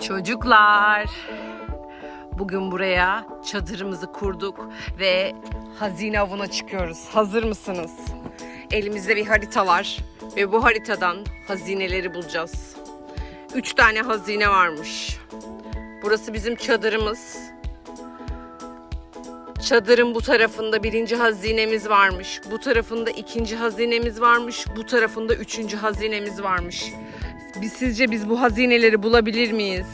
Çocuklar, bugün buraya çadırımızı kurduk ve hazine avına çıkıyoruz. Hazır mısınız? Elimizde bir harita var ve bu haritadan hazineleri bulacağız. Üç tane hazine varmış. Burası bizim çadırımız. Çadırın bu tarafında birinci hazinemiz varmış. Bu tarafında ikinci hazinemiz varmış. Bu tarafında üçüncü hazinemiz varmış. Biz sizce biz bu hazineleri bulabilir miyiz?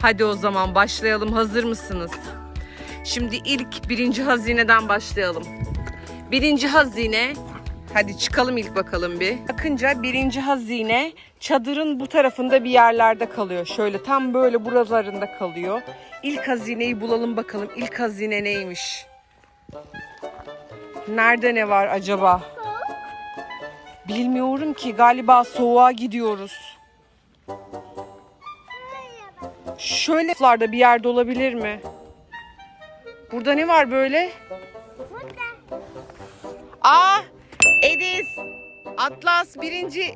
Hadi o zaman başlayalım. Hazır mısınız? Şimdi ilk birinci hazineden başlayalım. Birinci hazine, hadi çıkalım ilk bakalım bir. Bakınca birinci hazine çadırın bu tarafında bir yerlerde kalıyor. Şöyle tam böyle buralarında kalıyor. İlk hazineyi bulalım bakalım. İlk hazine neymiş? Nerede ne var acaba? Bilmiyorum ki galiba soğuğa gidiyoruz. Şöyle bir yerde olabilir mi? Burada ne var böyle? Aa, Edis, Atlas birinci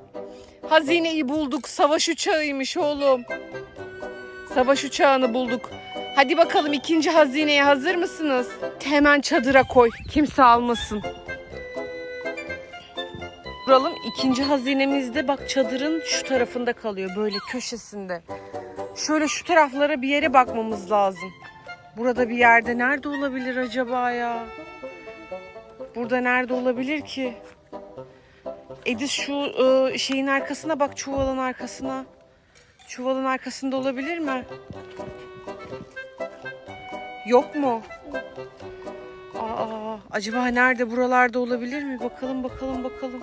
hazineyi bulduk. Savaş uçağıymış oğlum. Savaş uçağını bulduk. Hadi bakalım ikinci hazineye hazır mısınız? Hemen çadıra koy. Kimse almasın. Kuralım ikinci hazinemizde bak çadırın şu tarafında kalıyor böyle köşesinde. Şöyle şu taraflara bir yere bakmamız lazım. Burada bir yerde nerede olabilir acaba ya? Burada nerede olabilir ki? Edis şu e, şeyin arkasına bak çuvalın arkasına. Çuvalın arkasında olabilir mi? Yok mu? Aa, acaba nerede buralarda olabilir mi? Bakalım bakalım bakalım.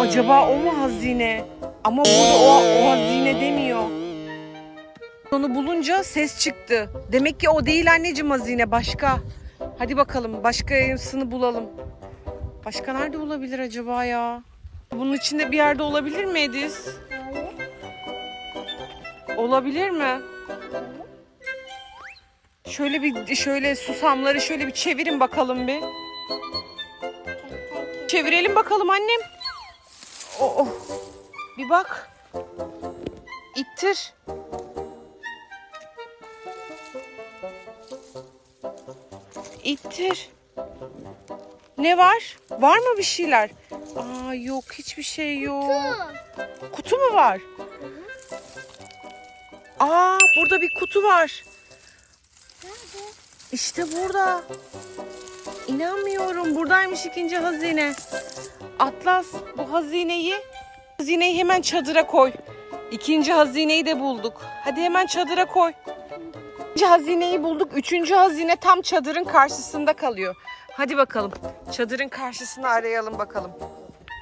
Acaba o mu hazine? Ama burada o, o hazine demiyor. Onu bulunca ses çıktı. Demek ki o değil anneciğim hazine başka. Hadi bakalım başkasını bulalım. Başka nerede olabilir acaba ya? Bunun içinde bir yerde olabilir mi Ediz? Olabilir mi? Şöyle bir şöyle susamları şöyle bir çevirin bakalım bir. Çevirelim bakalım annem. Oh, oh. Bir bak. İttir. İttir. Ne var? Var mı bir şeyler? Aa yok hiçbir şey yok. Kutu mu var? Aa burada bir kutu var. İşte burada. İnanmıyorum. Buradaymış ikinci hazine. Atlas bu hazineyi hazineyi hemen çadıra koy. İkinci hazineyi de bulduk. Hadi hemen çadıra koy. İkinci hazineyi bulduk. Üçüncü hazine tam çadırın karşısında kalıyor. Hadi bakalım. Çadırın karşısını arayalım bakalım.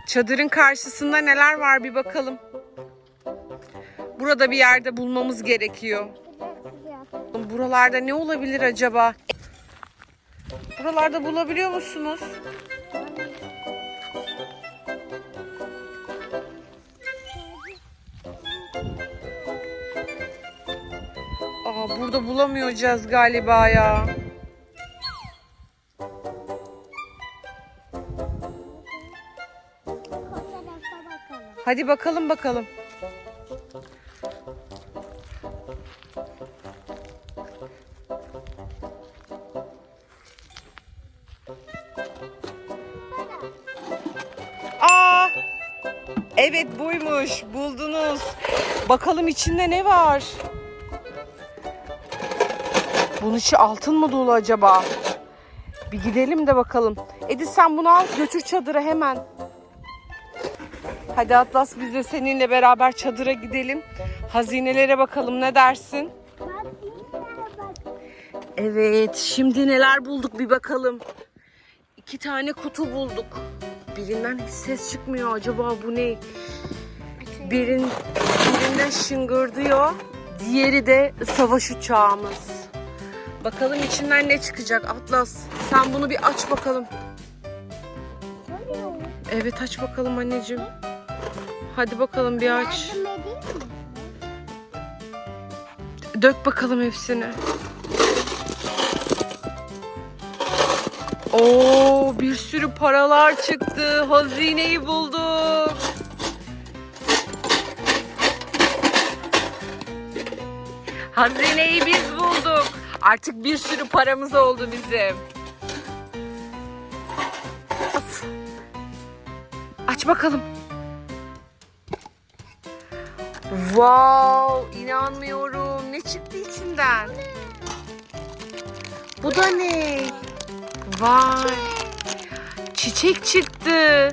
Çadırın karşısında neler var bir bakalım. Burada bir yerde bulmamız gerekiyor. Buralarda ne olabilir acaba? Buralarda bulabiliyor musunuz? Aa, burada bulamayacağız galiba ya. Hadi bakalım bakalım. Evet buymuş. Buldunuz. Bakalım içinde ne var? Bunun içi altın mı dolu acaba? Bir gidelim de bakalım. Edis sen bunu al götür çadıra hemen. Hadi Atlas biz de seninle beraber çadıra gidelim. Hazinelere bakalım ne dersin? Evet şimdi neler bulduk bir bakalım. İki tane kutu bulduk. Birinden hiç ses çıkmıyor. Acaba bu ne? Birin, birinden şıngırdıyor. Diğeri de savaş uçağımız. Bakalım içinden ne çıkacak Atlas. Sen bunu bir aç bakalım. Evet aç bakalım anneciğim. Hadi bakalım bir aç. Dök bakalım hepsini. Oo bir sürü paralar çıktı. Hazineyi bulduk. Hazineyi biz bulduk. Artık bir sürü paramız oldu bizim. Aç bakalım. Wow, inanmıyorum. Ne çıktı içinden? Bu da ne? Vay. Çiçek çıktı.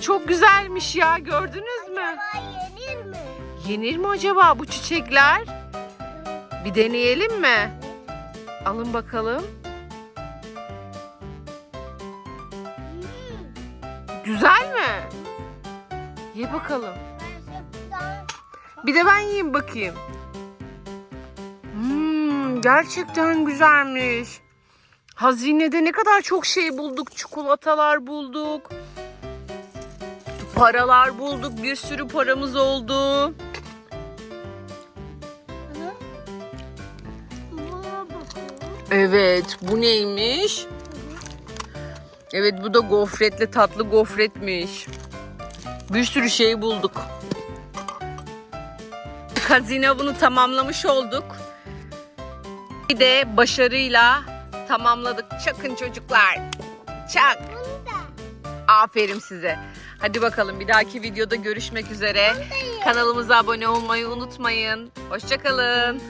Çok güzelmiş ya. Gördünüz mü? Yenir mi? Yenir mi acaba bu çiçekler? Bir deneyelim mi? Alın bakalım. Güzel mi? Ye bakalım. Bir de ben yiyeyim bakayım. Hmm, gerçekten güzelmiş. Hazinede ne kadar çok şey bulduk. Çikolatalar bulduk. Paralar bulduk. Bir sürü paramız oldu. Evet, bu neymiş? Evet, bu da gofretli tatlı gofretmiş. Bir sürü şey bulduk. Hazine bunu tamamlamış olduk. Bir de başarıyla tamamladık. Çakın çocuklar. Çak. Aferin size. Hadi bakalım bir dahaki videoda görüşmek üzere. Kanalımıza abone olmayı unutmayın. Hoşçakalın.